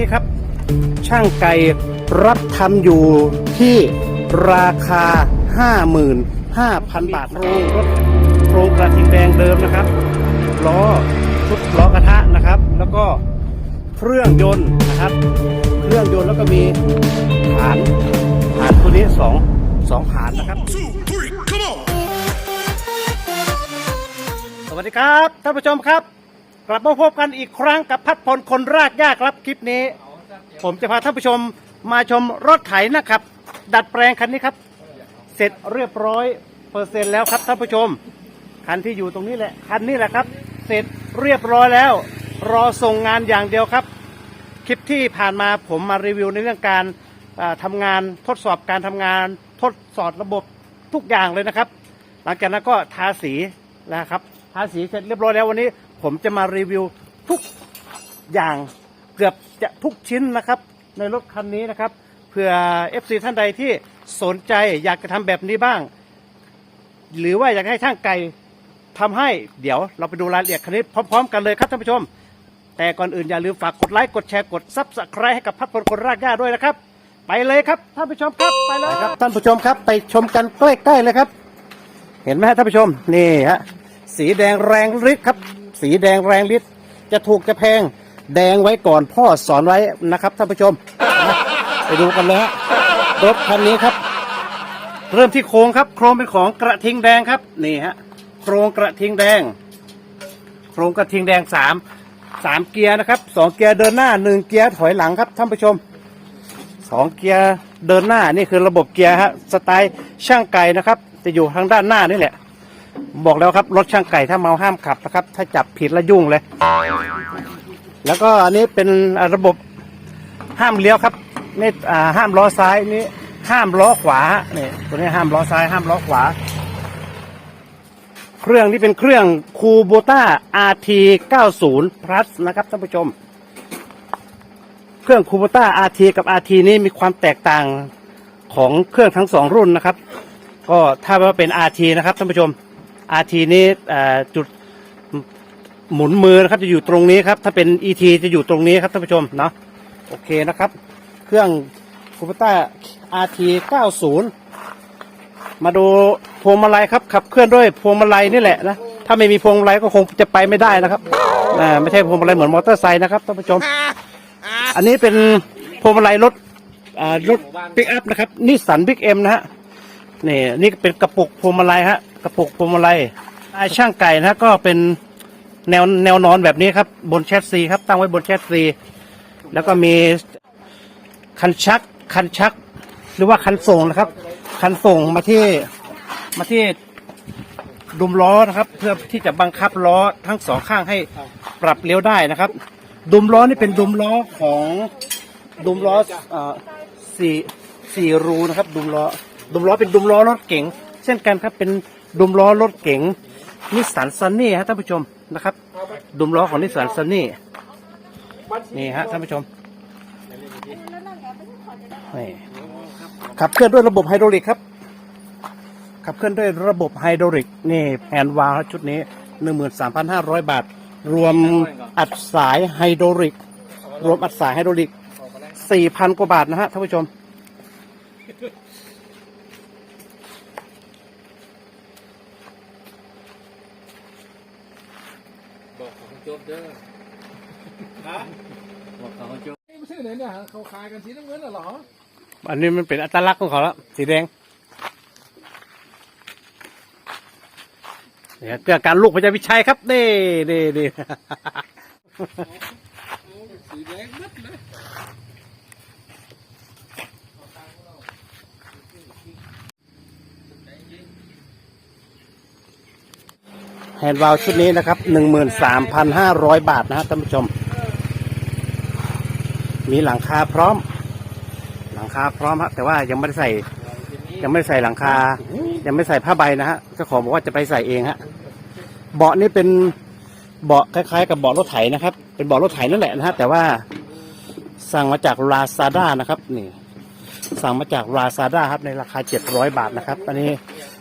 นี้ครับ ช่างไก่รับทำอยู่ที่ราคา 55,000 บาทโรงรถโครงกระทิงแดงเดิมนะครับล้อชุดล้อกระทะนะครับ แล้วก็เครื่องยนต์นะครับ เครื่องยนต์แล้วก็มีฐานฐานตัวนี้สองสองฐานนะครับ two, three, come on! สวัสดีครับท่านผู้ชมครับ กลับมาพบกันอีกครั้งกับพัดพลคนรากหญ้าครับคลิปนี้ ผมจะพาท่านผู้ชมมาชมรถไถนะครับ ดัดแปลงคันนี้ครับ เสร็จเรียบร้อยเปอร์เซ็นต์แล้วครับท่านผู้ชม คันที่อยู่ตรงนี้แหละคันนี้แหละครับ เสร็จเรียบร้อยแล้ว รอส่งงานอย่างเดียวครับ คลิปที่ผ่านมาผมมารีวิวในเรื่องการอ่าทำงานทดสอบการทำงาน ทดสอบระบบทุกอย่างเลยนะครับ หลังจากนั้นก็ทาสีนะครับทาสีเสร็จเรียบร้อยแล้ววันนี้ ผมจะมารีวิวทุกอย่างเกือบจะทุกชิ้นนะครับ ในรถคันนี้นะครับเผื่อ FC ท่านใดที่สนใจอยากจะทำแบบนี้บ้าง หรือว่าอยากให้ช่างไก่ทำให้เดี๋ยวเราไปดูรายละเอียดคันนี้พร้อม ๆ กันเลยครับท่านผู้ชม แต่ก่อนอื่นอย่าลืมฝากกดไลค์กดแชร์กดซับสไครต์ให้กับพัดพลคนรากหญ้าด้วยนะครับ ไปเลยครับท่านผู้ชมครับไปเลยครับท่านผู้ชมครับไปชมกันใกล้ๆเลยครับ เห็นไหมฮะท่านผู้ชมนี่ฮะสีแดงแรงฤทธิ์ครับ สีแดงแรงฤทธิ์จะถูกจะแพง แดงไว้ก่อนพ่อสอนไว้นะครับท่านผู้ชม ไปดูกันเลยฮะรถคันนี้ครับ เริ่มที่โครงครับ โครงเป็นของกระทิงแดงครับนี่ฮะโครงกระทิงแดง โครงกระทิงแดงสามสามเกียร์นะครับสองเกียร์เดินหน้าหนึ่งเกียร์ถอยหลังครับท่านผู้ชมสองเกียร์เดินหน้านี่คือระบบเกียร์ฮะสไตล์ช่างไก่นะครับ จะอยู่ทางด้านหน้านี่แหละ บอกแล้วครับรถช่างไก่ถ้าเมาห้ามขับนะครับ ถ้าจับผิดแล้วยุ่งเลย แล้วก็อันนี้เป็นระบบห้ามเลี้ยวครับนี่ห้ามล้อซ้ายนี่ห้ามล้อขวาเนี่ยตัวนี้ห้ามล้อซ้ายห้ามล้อขวา เครื่องที่เป็นเครื่องคูโบต้า RT 90 plus นะครับท่านผู้ชม เครื่องคูโบต้า RT กับ RT นี้มีความแตกต่างของเครื่องทั้งสองรุ่นนะครับ ก็ถ้าว่าเป็น RT นะครับท่านผู้ชม RT นี้จุดหมุนมือนะครับจะอยู่ตรงนี้ครับ ถ้าเป็น ET จะอยู่ตรงนี้ครับท่านผู้ชมเนาะโอเคนะครับ เครื่องคูโบต้า RT 90 มาดูพวงมาลัยครับขับเคลื่อนด้วยพวงมาลัยนี่แหละนะถ้าไม่มีพวงมาลัยก็คงจะไปไม่ได้นะครับอ่าไม่ใช่พวงมาลัยเหมือนมอเตอร์ไซค์นะครับท่านผู้ชม อันนี้เป็นพวงมาลัยรถอ่ารถปิกอัพนะครับนิสสันบิ๊กเอ็มนะฮะนี่นี่เป็นกระปุกพวงมาลัยฮะ กระปุกพวงมาลัยไอช่างไก่นะก็เป็นแนวแนวนอนแบบนี้ครับ บนแชสซีครับตั้งไว้บนแชสซีแล้วก็มีคันชักคันชัก หรือว่าคันส่งนะครับ คันส่งมาที่มาที่ดุมล้อนะครับ เพื่อที่จะบังคับล้อทั้งสองข้างให้ปรับเลี้ยวได้นะครับ ดุมล้อนี่เป็นดุมล้อของดุมล้อเอ่อสี่สี่รูนะครับ ดุมล้อดุมล้อเป็นดุมล้อรถเก๋งเช่นกันครับเป็น ดุมล้อรถเก๋งนิสสันซันนี่ฮะท่านผู้ชมนะครับ ดุมล้อของนิสสันซันนี่นี่ฮะท่านผู้ชมนี่ขับเคลื่อนด้วยระบบไฮดรอลิกครับ ขับเคลื่อนด้วยระบบไฮดรอลิกนี่แผนวาล์วชุดนี้13,500บาท รวมอัดสายไฮดรอลิก รวมอัดสายไฮดรอลิก4,000กว่าบาทนะฮะท่านผู้ชม บอก ของโจ๊บเด้อบอกของโจ๊บไม่ใช่ไหนเนี่ยเขาขายกันสีน้ำเงินน่ะเหรออันนี้มันเป็นอัตลักษณ์ของเขาแล้วสีแดงเนี่ยเกิดการลูกพระเจ้าวิชัยครับนี่นี่นี่สีแดงมัดเล แฮนด์วาลชุดนี้นะครับหนึ่งหมื่นสามพันห้าร้อยบาทนะฮะท่านผู้ชม มีหลังคาพร้อม หลังคาพร้อมฮะแต่ว่ายังไม่ได้ใส่ ยังไม่ได้ใส่หลังคา ยังไม่ใส่ผ้าใบนะฮะเจ้าของบอกว่าจะไปใส่เองฮะเบาะนี่เป็นเบาะคล้ายๆ กับเบาะรถไถนะครับ เป็นเบาะรถไถนั่นแหละนะฮะแต่ว่าสั่งมาจากลาซาด้านะครับนี่ สั่งมาจากลาซาด้าครับในราคาเจ็ดร้อยบาทนะครับ อันนี้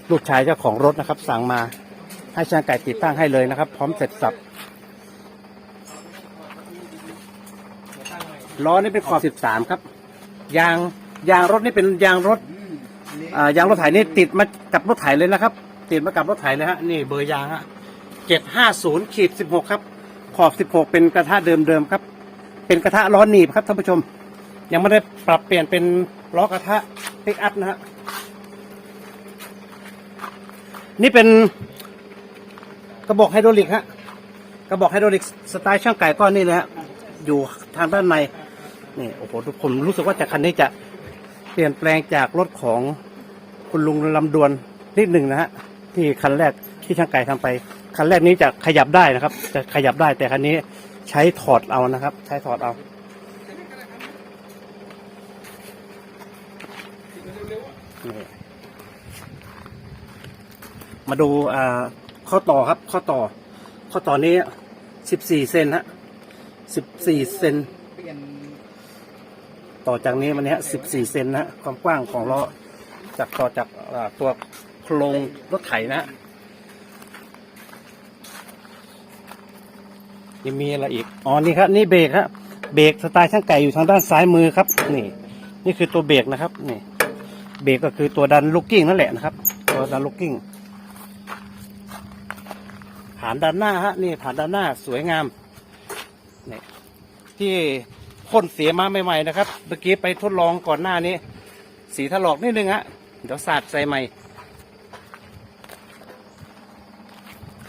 ลูกชายเจ้าของรถนะครับ สั่งมา ให้ช่างไก่ติดตั้งให้เลยนะครับ พร้อมเสร็จสับล้อนี่เป็นขอบสิบสามครับ ยางยางรถนี่เป็นยางรถยางรถไถนี่ติดมากับรถไถเลยนะครับ ติดมากับรถไถเลยฮะนี่เบอร์ยางฮะเจ็ดห้าศูนย์ขีดสิบหกครับ ขอบสิบหกเป็นกระทะเดิมๆครับ เป็นกระทะล้อหนีบครับท่านผู้ชม ยังไม่ได้ปรับเปลี่ยนเป็นล้อกระทะปิกอัพนะฮะนี่เป็น กระบอกไฮดรอลิกฮะกระบอกไฮดรอลิกสไตล์ช่างไก่ก้อนนี่เลยฮะอยู่ทางด้านในนี่โอ้โหทุกผมรู้สึกว่าจากคันนี้จะเปลี่ยนแปลงจากรถของคุณลุงลำดวนนิดหนึ่งนะฮะที่คันแรกที่ช่างไก่ทำไป คันแรกนี้จะขยับได้นะครับ จะขยับได้แต่คันนี้ใช้ถอดเอานะครับ ใช้ถอดเอามาดูอ่า ข้อต่อครับ ข้อต่อ ข้อต่อนี้สิบสี่เซนฮะสิบสี่เซนต่อจากนี้มันเนี้ยสิบสี่เซนนะฮะความกว้างของล้อจากต่อจากตัวโครงรถไถนะฮะยังมีอะไรอีกอ๋อนี่ครับ นี่เบรกครับเบรกสไตล์ช่างไก่อยู่ทางด้านซ้ายมือครับ นี่ นี่คือตัวเบรกนะครับ นี่ เบรกก็คือตัวดันลูกกิ้งนั่นแหละนะครับ ตัวดันลูกกิ้ง ฐานด้านหน้าฮะนี่ฐานด้านหน้าสวยงามนี่ที่พ่นเสียมาใหม่ๆนะครับ เมื่อกี้ไปทดลองก่อนหน้านี้ สีถลอกนิดนึงฮะเดี๋ยวสาดใส่ใหม่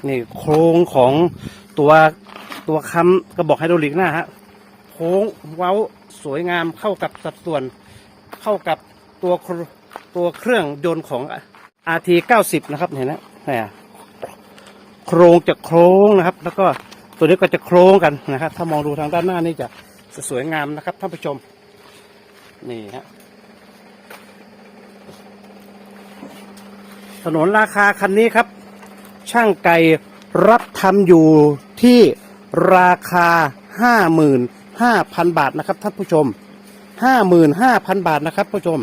นี่โครงของตัวตัวค้ำกระบอกไฮดรอลิกหน้าฮะโค้งเว้าสวยงามเข้ากับสัดส่วน เข้ากับตัวตัวเครื่องยนต์ของ RT 90 นะครับเห็นนะเนี่ย โครงจะโค้งนะครับ แล้วก็ตัวนี้ก็จะโค้งกันนะครับ ถ้ามองดูทางด้านหน้านี่จะสวยงามนะครับท่านผู้ชม นี่ฮะถนนราคาคันนี้ครับ ช่างไก่รับทำอยู่ที่ราคา 55,000 บาทนะครับท่านผู้ชมห้าหมื่นห้าพันบาทนะครับผู้ชม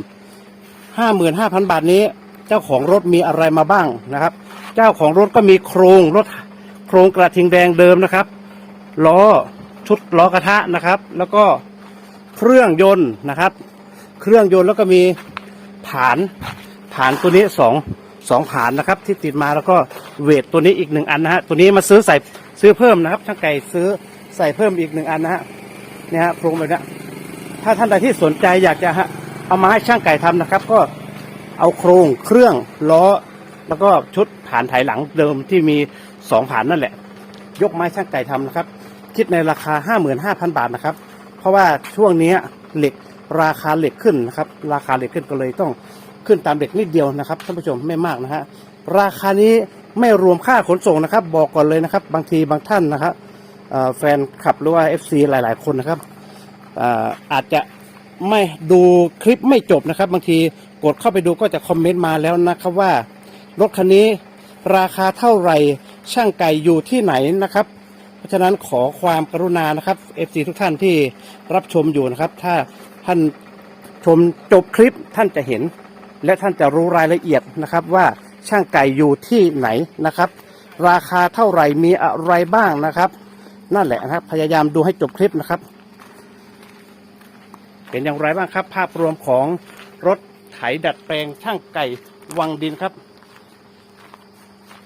ห้าหมื่นห้าพันบาทนี้ เจ้าของรถมีอะไรมาบ้างนะครับ เจ้าของรถก็มีโครงรถโครงกระทิงแดงเดิมนะครับล้อชุดล้อกระทะนะครับ แล้วก็เครื่องยนต์นะครับ เครื่องยนต์แล้วก็มีฐานฐานตัวนี้สองสองฐานนะครับ ที่ติดมาแล้วก็เวทตัวนี้อีกหนึ่งอันนะฮะตัวนี้มาซื้อใส่ซื้อเพิ่มนะครับช่างไก่ซื้อใส่เพิ่มอีกหนึ่งอันนะฮะเนี่ยฮะโครงแบบนี้ถ้าท่านใดที่สนใจอยากจะฮะเอามาให้ช่างไก่ทำนะครับ ก็เอาโครงเครื่องล้อ แล้วก็ชุดผ่านไถหลังเดิมที่มีสองผ่านนั่นแหละ ยกไม้ช่างไก่ทำนะครับ คิดในราคาห้าหมื่นห้าพันบาทนะครับ เพราะว่าช่วงนี้เหล็กราคาเหล็กขึ้นนะครับ ราคาเหล็กขึ้นก็เลยต้องขึ้นตามเหล็กนิดเดียวนะครับท่านผู้ชมไม่มากนะฮะราคานี้ไม่รวมค่าขนส่งนะครับ บอกก่อนเลยนะครับ บางทีบางท่านนะครับแฟนคลับหรือว่า FC หลาย ๆ คนนะครับอาอาจจะไม่ดูคลิปไม่จบนะครับ บางทีกดเข้าไปดูก็จะคอมเมนต์มาแล้วนะครับว่า รถคันนี้ราคาเท่าไหร่ช่างไก่อยู่ที่ไหนนะครับ เพราะฉะนั้นขอความกรุณานะครับ FC ทุกท่านที่รับชมอยู่นะครับ ถ้าท่านชมจบคลิปท่านจะเห็น และท่านจะรู้รายละเอียดนะครับว่าช่างไก่อยู่ที่ไหนนะครับ ราคาเท่าไหร่มีอะไรบ้างนะครับ นั่นแหละนะครับพยายามดูให้จบคลิปนะครับ เป็นอย่างไรบ้างครับ ภาพรวมของรถไถดัดแปลงช่างไก่วังดินครับ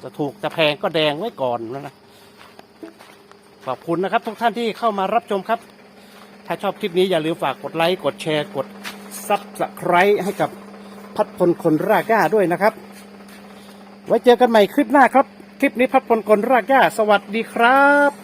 จะถูกจะแพงก็แดงไว้ก่อนนะนะขอบคุณนะครับ ทุกท่านที่เข้ามารับชมครับ ถ้าชอบคลิปนี้อย่าลืมฝากกดไลค์กดแชร์กดซับสไครต์ให้กับพัดพลคนรากหญ้าด้วยนะครับ ไว้เจอกันใหม่คลิปหน้าครับ คลิปนี้พัดพลคนรากหญ้าสวัสดีครับ